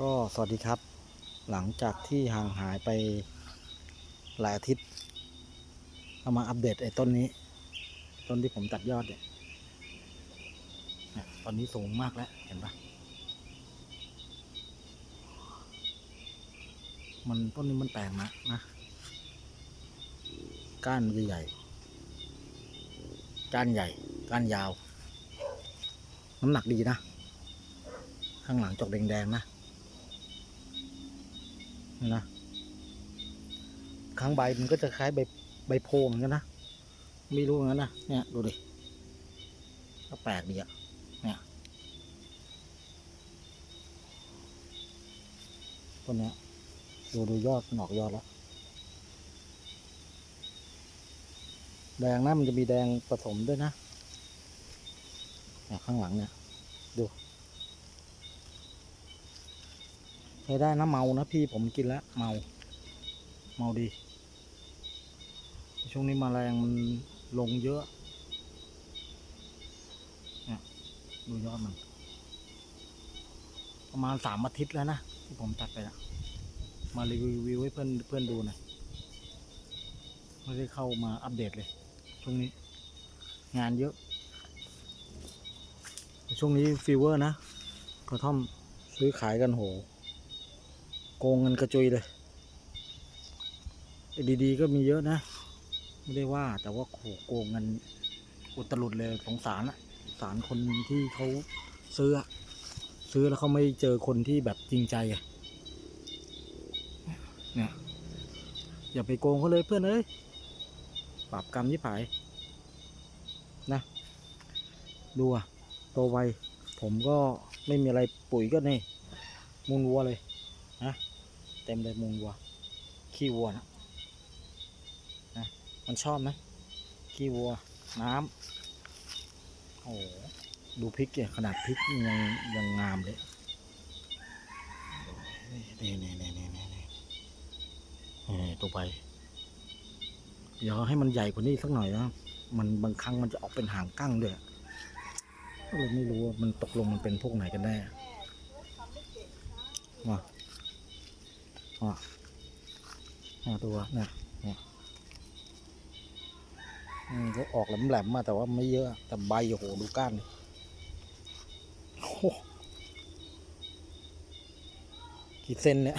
ก็สวัสดีครับ หลังจากที่ห่างหายไปหลายอาทิตย์เอามาอัปเดตไอ้ต้นนี้ ต้นที่ผมตัดยอดเนี่ยตอนนี้สูงมากแล้วเห็นปะมันต้นนี้มันแปลงนะนะ ก้านมันจะใหญ่ ก้านใหญ่ ก้านยาว น้ำหนักดีนะ ข้างหลังจอกแดงๆนะ นะข้างใบมันก็จะคล้ายใบใบโพเหมือนกันนะไม่รู้เหมือนกันนะเนี่ยดูดิก็แปลกดีอะเนี่ยต้นเนี้ยดูดูยอดหนอกยอดแล้วแดงนะมันจะมีแดงผสมด้วยนะเนี่ยข้างหลังเนี่ย ดู ใช้ได้นะเมานะพี่ผมกินแล้วเมา เมาดี ช่วงนี้มาแมลงมันลงเยอะเนี่ยดูยอดมัน ประมาณสามอาทิตย์แล้วนะที่ผมตัดไปละมารีวิวให้เพื่อนเพื่อนดูหน่อยไม่ได้เข้ามาอัปเดตเลย ช่วงนี้ งานเยอะ ช่วงนี้ฟีเวอร์นะกระท่อมซื้อขายกันโห โกงเงินกระจุยเลยไอ้ดีๆก็มีเยอะนะ ไม่ได้ว่าแต่ว่าโหโกงเงินอุตลุดเลยสงสารอะสารคนที่เขาซื้อ ซื้อแล้วเขาไม่เจอคนที่แบบจริงใจอะเนี่ยอย่าไปโกงเขาเลยเพื่อนเอ้ยปราบกรรมที่ผายนะ ดูอะโตวไวผมก็ไม่มีอะไรปุ๋ยก็นี่มูลวัวเลย นะเต็มเลยมูลวัว ขี้วัวนะนะมันชอบไหมขี้วัวน้ำโอ้โหดูพริกเนี่ยขนาดพริกยังยังงามเลยนี่นี่นี่นี่นี่นี่นี่ตัวไป เดี๋ยวให้มันใหญ่กว่านี้สักหน่อยนะมันบางครั้งมันจะออกเป็นหางกั้งด้วยก็เลยไม่รู้ว่ามันตกลงมันเป็นพวกไหนกันแน่ว่า ว่าเนี่ยตัวเนี่ยเนี่ยอืมก็ออกแหลมๆมาแต่ว่าไม่เยอะแต่ใบโอ้โหดูก้านโอ้โหกี่เซนเนี่ย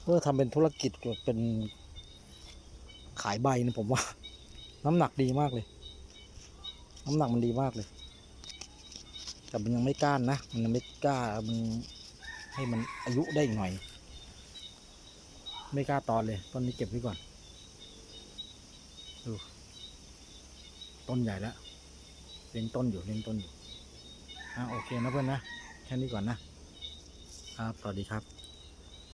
เพื่อทำเป็นธุรกิจเป็นขายใบนะผมว่า น้ำหนักดีมากเลย น้ำหนักมันดีมากเลย แต่มันยังไม่ก้านนะ มันยังไม่กล้ามันให้มันอายุได้อีกหน่อย ไม่กล้าตอนเลยต้นนี้เก็บไว้ก่อนดูต้นใหญ่แล้วเลี้ยงต้นอยู่เลี้ยงต้นอยู่อะโอเคนะเพื่อนนะแค่นี้ก่อนนะครับสวัสดีครับ